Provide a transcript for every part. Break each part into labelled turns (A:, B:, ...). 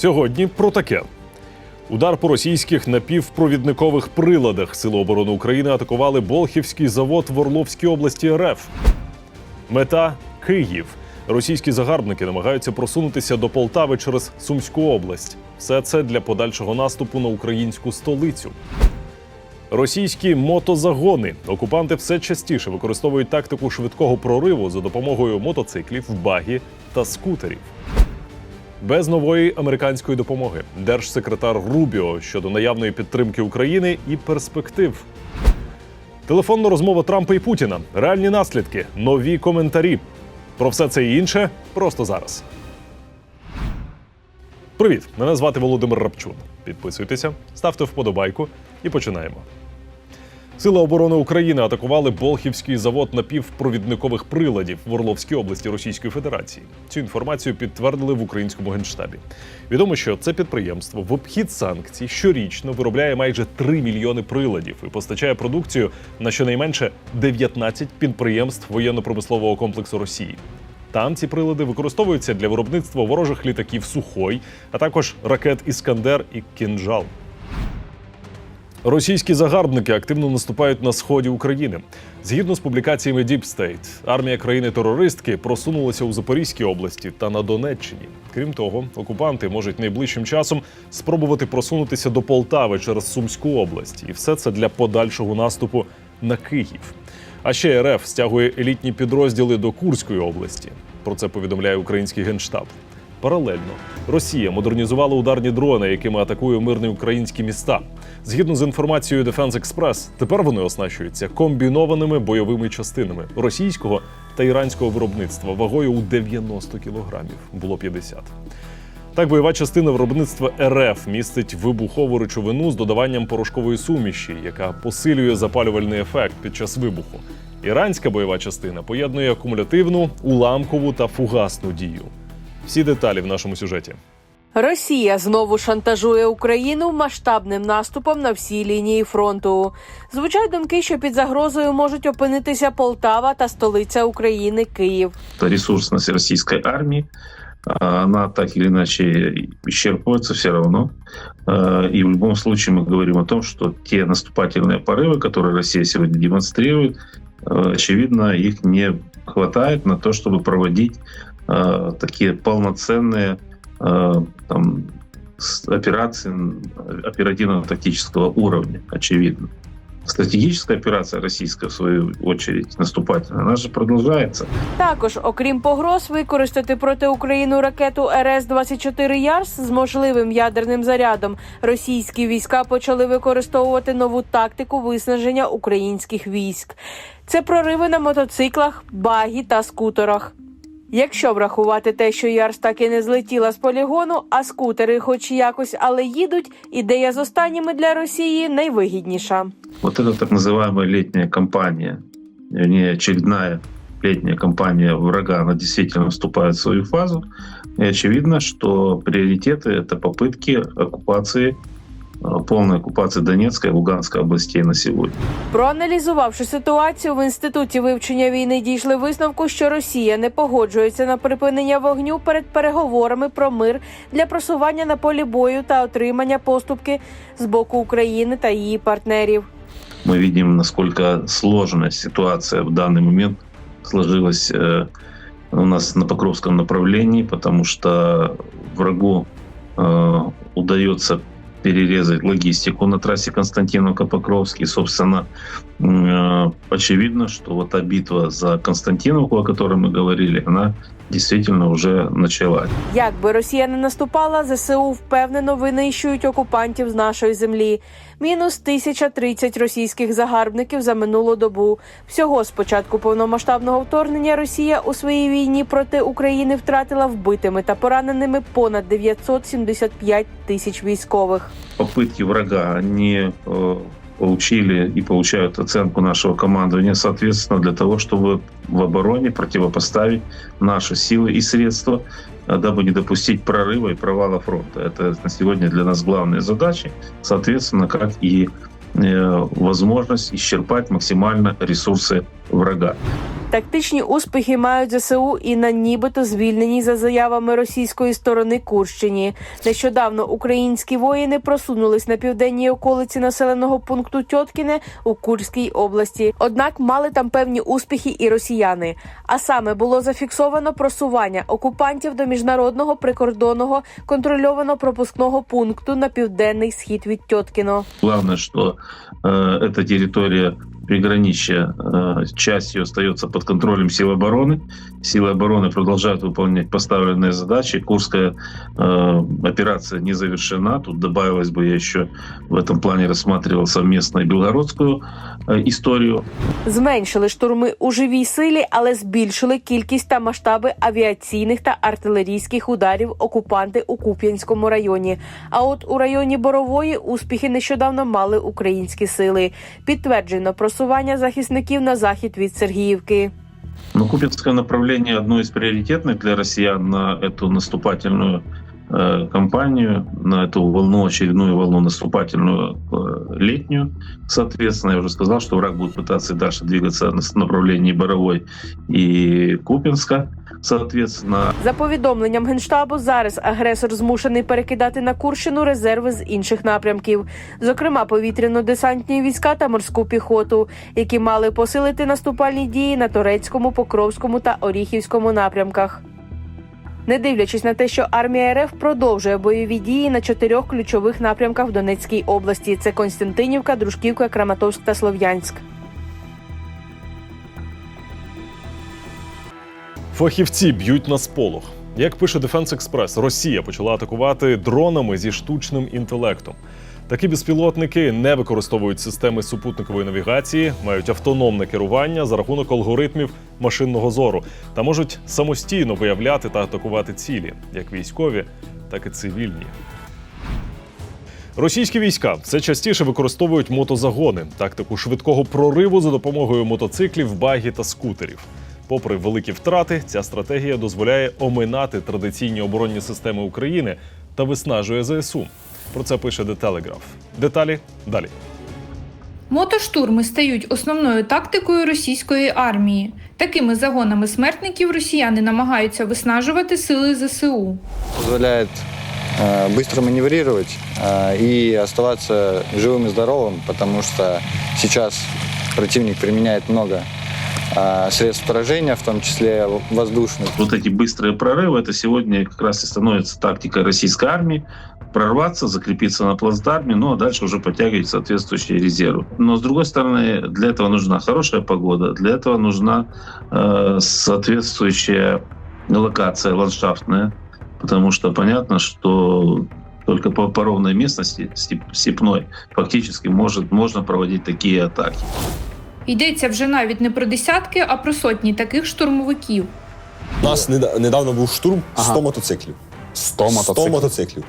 A: Сьогодні про таке. Удар по російських напівпровідникових приладах Сили оборони України атакували Болхівський завод в Орловській області РФ. Мета Київ. Російські загарбники намагаються просунутися до Полтави через Сумську область. Все це для подальшого наступу на українську столицю. Російські мотозагони. Окупанти все частіше використовують тактику швидкого прориву за допомогою мотоциклів, багі та скутерів. Без нової американської допомоги держсекретар Рубіо щодо наявної підтримки України і перспектив. Телефонна розмова Трампа і Путіна. Реальні наслідки, нові коментарі. Про все це і інше просто зараз. Привіт! Мене звати Володимир Рапчун. Підписуйтеся, ставте вподобайку і починаємо. Сили оборони України атакували Болхівський завод напівпровідникових приладів в Орловській області Російської Федерації. Цю інформацію підтвердили в українському генштабі. Відомо, що це підприємство в обхід санкцій щорічно виробляє майже 3 мільйони приладів і постачає продукцію на щонайменше 19 підприємств воєнно-промислового комплексу Росії. Там ці прилади використовуються для виробництва ворожих літаків Сухой, а також ракет Іскандер і Кінжал. Російські загарбники активно наступають на сході України. Згідно з публікаціями Deep State, армія країни-терористки просунулася у Запорізькій області та на Донеччині. Крім того, окупанти можуть найближчим часом спробувати просунутися до Полтави через Сумську область, і все це для подальшого наступу на Київ. А ще РФ стягує елітні підрозділи до Курської області. Про це повідомляє український генштаб. Паралельно Росія модернізувала ударні дрони, якими атакує мирні українські міста. Згідно з інформацією Defense Express, тепер вони оснащуються комбінованими бойовими частинами російського та іранського виробництва вагою у 90 кілограмів. Було 50. Так, бойова частина виробництва РФ містить вибухову речовину з додаванням порошкової суміші, яка посилює запалювальний ефект під час вибуху. Іранська бойова частина поєднує акумулятивну, уламкову та фугасну дію. Всі деталі в нашому сюжеті.
B: Росія знову шантажує Україну масштабним наступом на всій лінії фронту. Звучать думки, що під загрозою можуть опинитися Полтава та столиця України Київ.
C: Это ресурсность российской армии, а, она так или иначе исчерпывается все равно. А, И в любом случае мы говорим о том, что те наступательные порывы, которые Россия сегодня демонстрирует, а, очевидно, их не хватает на то, чтобы проводить а, такие полноценные а, там, операции оперативно-тактического уровня, очевидно. Стратегическая операция российская, в свою очередь, наступательная, она же продолжается.
B: Також, окрім погроз, використати проти України ракету РС 24 Ярс з можливим ядерним зарядом. Російські війська почали використовувати нову тактику виснаження українських військ. Це прориви на мотоциклах, багі та скутерах. Якщо врахувати те, що Ярс так і не злетіла з полігону, а скутери, хоч якось, але їдуть, ідея з останніми для Росії найвигідніша.
C: Вот эта так называемая летняя кампания, вернее, очередная летняя кампания врага, она действительно вступает в свою фазу. И очевидно, что приоритеты — это попытки оккупации, э, полной оккупации Донецкой и Луганской областей на сегодня.
B: Проаналізувавши ситуацію, в інституті вивчення війни дійшли висновку, що Росія не погоджується на припинення вогню перед переговорами про мир для просування на полі бою та отримання поступки з боку України та її партнерів.
C: Мы видим, насколько сложная ситуация в данный момент сложилась э, у нас на Покровском направлении, потому что врагу э, удается перерезать логистику на трассе Константиновка-Покровский. Собственно, э, очевидно, что вот та битва за Константиновку, о которой мы говорили, она действительно уже началась.
B: Як би Росія не наступала, ЗСУ впевнено винищують окупантів з нашої землі. Мінус 1030 російських загарбників за минулу добу. Всього з початку повномасштабного вторгнення Росія у своїй війні проти України втратила вбитими та пораненими понад 975 тисяч військових.
C: попытки врага, они э, получили и получают оценку нашего командования, соответственно, для того, чтобы в обороне противопоставить наши силы и средства, э, дабы не допустить прорыва и провала фронта. Это на сегодня для нас главные задачи, соответственно, как и э, возможность исчерпать максимально ресурсы врага.
B: Тактичні успіхи мають ЗСУ і на нібито звільненій за заявами російської сторони Курщині. Нещодавно українські воїни просунулись на південній околиці населеного пункту Тьоткіне у Курській області. Однак мали там певні успіхи і росіяни. А саме було зафіксовано просування окупантів до міжнародного прикордонного контрольовано-пропускного пункту на південний схід від Тьоткіно.
C: Главное, что э, эта территория приграничья, э, часть ее остается под контролем сил обороны. Силы обороны продолжают выполнять поставленные задачи. Курская э, операция не завершена. Тут добавилось бы, я еще в этом плане рассматривал совместно и белгородскую э, историю.
B: Зменшили штурми у живій силі, але збільшили кількість та масштаби авіаційних та артилерійських ударів окупанти у Куп'янському районі. А от у районі Борової успіхи нещодавно мали українські сили. Підтверджено просування захисників на захід від Сергіївки.
C: Но Купинское направление одно из приоритетных для россиян на эту наступательную э, кампанию, на эту волну, очередную волну наступательную э, летнюю. Соответственно, я уже сказал, что враг будет пытаться и дальше двигаться на с- направлении Боровой и Купинска. Соответственно,
B: За повідомленням генштабу, зараз агресор змушений перекидати на Курщину резерви з інших напрямків, зокрема повітряно-десантні війська та морську піхоту, які мали посилити наступальні дії на турецькому, покровському та оріхівському напрямках. Не дивлячись на те, що армія РФ продовжує бойові дії на чотирьох ключових напрямках в Донецькій області: це Константинівка, Дружківка, Краматорськ та Слов'янськ.
A: Фахівці б'ють на сполох. Як пише Defense Express, Росія почала атакувати дронами зі штучним інтелектом. Такі безпілотники не використовують системи супутникової навігації, мають автономне керування за рахунок алгоритмів машинного зору та можуть самостійно виявляти та атакувати цілі, як військові, так і цивільні. Російські війська все частіше використовують мотозагони, тактику швидкого прориву за допомогою мотоциклів, багі та скутерів. Попри великі втрати, ця стратегія дозволяє оминати традиційні оборонні системи України та виснажує ЗСУ. Про це пише The Telegraph. Деталі далі.
D: Мотоштурми стають основною тактикою російської армії. Такими загонами смертників росіяни намагаються виснажувати сили ЗСУ.
E: позволяет э, быстро маневрировать э, и оставаться живым и здоровым, потому что сейчас противник применяет много э, средств поражения, в том числе воздушных.
C: вот эти быстрые прорывы, это сегодня как раз и становится тактикой российской армии, прорваться, закрепиться на плацдарме, ну а дальше уже подтягивать соответствующие резервы. Но с другой стороны, для этого нужна хорошая погода, для этого нужна э, соответствующая локация ландшафтная, потому что понятно, что только по, по ровной местности, степ- степной, фактически может, можно проводить такие атаки.
D: Йдеться вже навіть не про десятки, а про сотні таких штурмовиків.
F: У нас неда- недавно був штурм 100
G: Ага.
F: мотоциклів.
G: 100 мотоциклів.
F: 100 мотоциклів.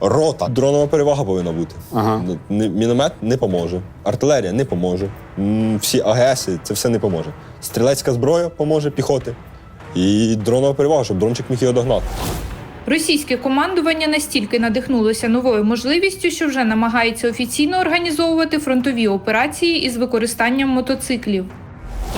F: Рота. Дронова перевага повинна бути.
G: Ага.
F: Ну, не- Міномет не поможе. Артилерія не поможе. М, Всі АГСи це все не поможе. Стрілецька зброя поможе піхоти. І дронова перевага, щоб дрончик міг її догнати.
D: Російське командування настільки надихнулося новою можливістю, що вже намагається офіційно організовувати фронтові операції із використанням мотоциклів.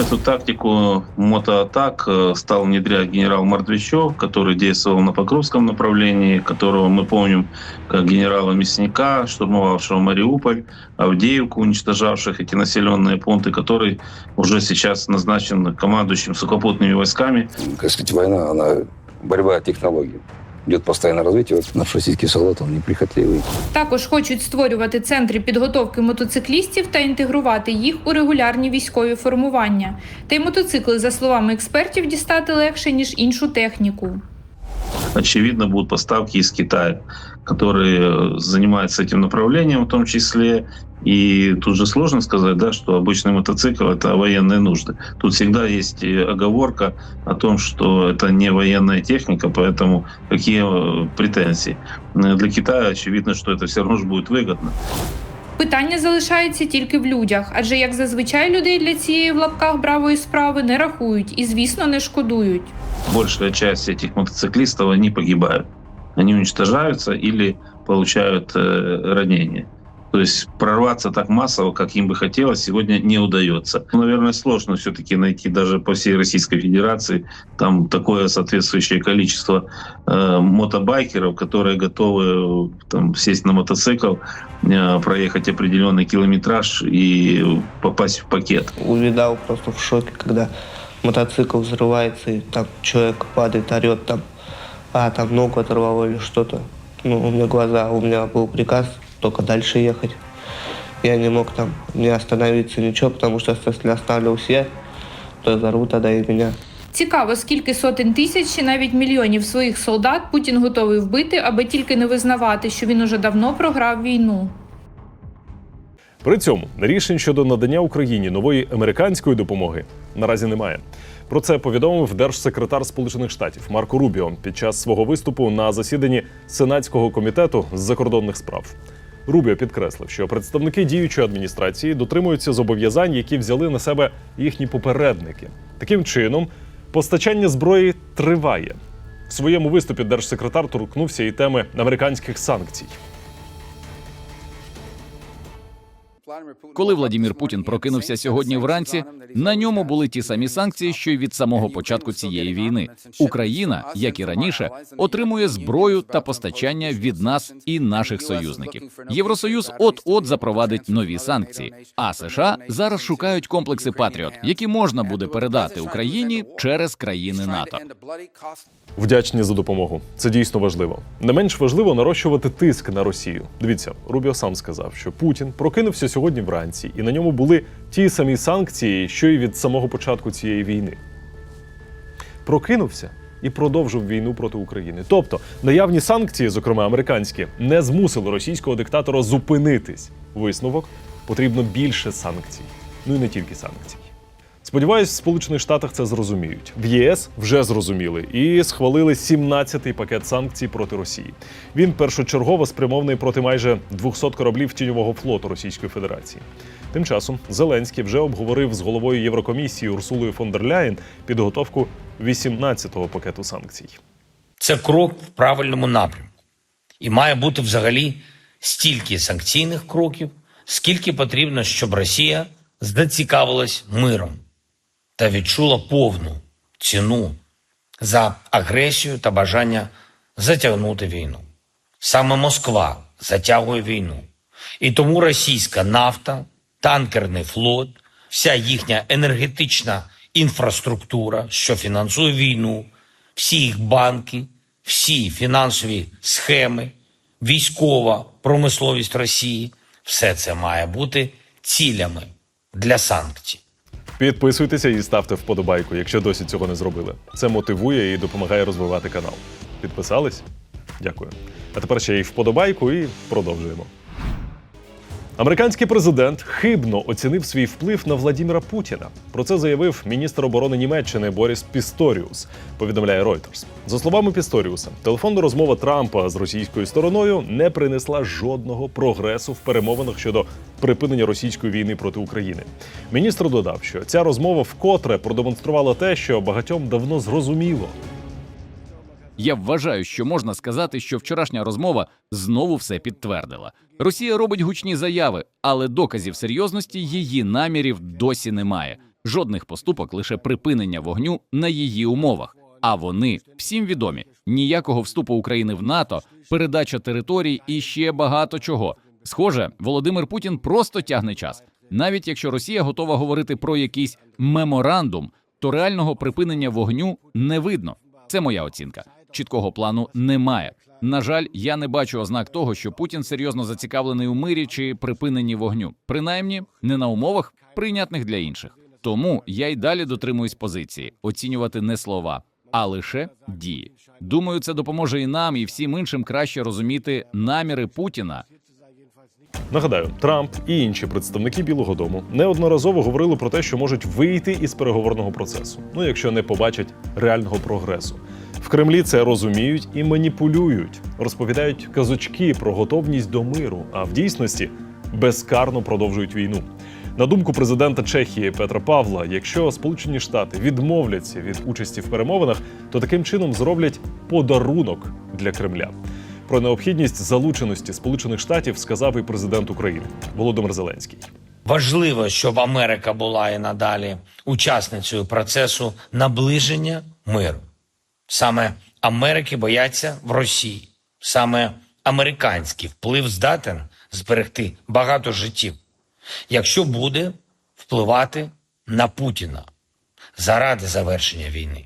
C: Эту тактику мотоатак э, стал внедрять генерал Мордвичев, который действовал на Покровском направлении, которого мы помним как генерала Мясника, штурмовавшего Мариуполь, Авдеевку, уничтожавших эти населенные пункты, который уже сейчас назначен командующим сухопутными войсками.
H: так сказать, война, она борьба технологий. Идет постійне розвиття. Наш російський солдат, він неприхотливий.
D: Також хочуть створювати центри підготовки мотоциклістів та інтегрувати їх у регулярні військові формування. Та й мотоцикли, за словами експертів, дістати легше ніж іншу техніку.
C: Очевидно, будут поставки из Китая, которые э, занимаются этим направлением в том числе. И тут же сложно сказать, да, что обычный мотоцикл – это военные нужды. Тут всегда есть э, оговорка о том, что это не военная техника, поэтому какие э, претензии. Для Китая очевидно, что это все равно же будет выгодно.
D: Питання залишається тільки в людях, адже як зазвичай людей для цієї в лапках бравої справи не рахують і, звісно, не шкодують.
C: Большая часть этих мотоциклистов, они погибают. Они уничтожаются или получают э, ранения. То есть прорваться так массово, как им бы хотелось, сегодня не удается. Ну, Наверное, сложно все-таки найти даже по всей Российской Федерации там такое соответствующее количество э, мотобайкеров, которые готовы э, там, сесть на мотоцикл, э, проехать определенный километраж и попасть в пакет.
G: увидал просто в шоке, когда мотоцикл взрывается, и там человек падает, орет там, а там ногу оторвало или что-то. Ну, у меня глаза, у меня был приказ только дальше ехать. Я не мог там не остановиться, ничего, потому что если останавливался я, то взорвут тогда и меня.
D: Цікаво, скільки сотень тисяч чи навіть мільйонів своїх солдат Путін готовий вбити, аби тільки не визнавати, що він уже давно програв війну.
A: При цьому рішень щодо надання Україні нової американської допомоги наразі немає. Про це повідомив держсекретар Сполучених Штатів Марко Рубіо під час свого виступу на засіданні Сенатського комітету з закордонних справ. Рубіо підкреслив, що представники діючої адміністрації дотримуються зобов'язань, які взяли на себе їхні попередники. Таким чином, постачання зброї триває. В своєму виступі держсекретар торкнувся і теми американських санкцій.
I: Коли Владімір Путін прокинувся сьогодні вранці, на ньому були ті самі санкції, що й від самого початку цієї війни. Україна, як і раніше, отримує зброю та постачання від нас і наших союзників. Євросоюз от-от запровадить нові санкції. А США зараз шукають комплекси Патріот, які можна буде передати Україні через країни НАТО.
A: Вдячні за допомогу. Це дійсно важливо. Не менш важливо нарощувати тиск на Росію. Дивіться, Рубіо сам сказав, що Путін прокинувся сьогодні вранці, і на ньому були ті самі санкції, що й від самого початку цієї війни. Прокинувся і продовжив війну проти України. Тобто наявні санкції, зокрема американські, не змусили російського диктатора зупинитись. Висновок потрібно більше санкцій. Ну і не тільки санкцій. Сподіваюсь, в Сполучених Штатах це зрозуміють. В ЄС вже зрозуміли і схвалили 17-й пакет санкцій проти Росії. Він першочергово спрямований проти майже 200 кораблів тіньового флоту Російської Федерації. Тим часом Зеленський вже обговорив з головою Єврокомісії Урсулою фон дер Ляєн підготовку 18-го пакету санкцій.
J: Це крок в правильному напрямку. І має бути взагалі стільки санкційних кроків, скільки потрібно, щоб Росія зацікавилась миром та відчула повну ціну за агресію та бажання затягнути війну. Саме Москва затягує війну. І тому російська нафта, танкерний флот, вся їхня енергетична інфраструктура, що фінансує війну, всі їх банки, всі фінансові схеми, військова промисловість Росії все це має бути цілями для санкцій.
A: Підписуйтеся і ставте вподобайку, якщо досі цього не зробили. Це мотивує і допомагає розвивати канал. Підписались? Дякую. А тепер ще й вподобайку і продовжуємо. Американський президент хибно оцінив свій вплив на Владіміра Путіна. Про це заявив міністр оборони Німеччини Боріс Пісторіус. Повідомляє Reuters. За словами Пісторіуса, телефонна розмова Трампа з російською стороною не принесла жодного прогресу в перемовинах щодо припинення російської війни проти України. Міністр додав, що ця розмова вкотре продемонструвала те, що багатьом давно зрозуміло.
I: Я вважаю, що можна сказати, що вчорашня розмова знову все підтвердила. Росія робить гучні заяви, але доказів серйозності її намірів досі немає. Жодних поступок, лише припинення вогню на її умовах. А вони всім відомі: ніякого вступу України в НАТО, передача територій і ще багато чого. Схоже, Володимир Путін просто тягне час. Навіть якщо Росія готова говорити про якийсь меморандум, то реального припинення вогню не видно. Це моя оцінка. Чіткого плану немає. На жаль, я не бачу ознак того, що Путін серйозно зацікавлений у мирі чи припиненні вогню, принаймні не на умовах, прийнятних для інших. Тому я й далі дотримуюсь позиції оцінювати не слова, а лише дії. Думаю, це допоможе і нам, і всім іншим краще розуміти наміри Путіна
A: Нагадаю, Трамп і інші представники Білого Дому неодноразово говорили про те, що можуть вийти із переговорного процесу, ну якщо не побачать реального прогресу. В Кремлі це розуміють і маніпулюють, розповідають казочки про готовність до миру, а в дійсності безкарно продовжують війну. На думку президента Чехії Петра Павла, якщо Сполучені Штати відмовляться від участі в перемовинах, то таким чином зроблять подарунок для Кремля. Про необхідність залученості Сполучених Штатів сказав і президент України Володимир Зеленський.
J: Важливо, щоб Америка була і надалі учасницею процесу наближення миру. Саме Америки бояться в Росії. Саме американський вплив здатен зберегти багато життів, якщо буде впливати на Путіна заради завершення війни.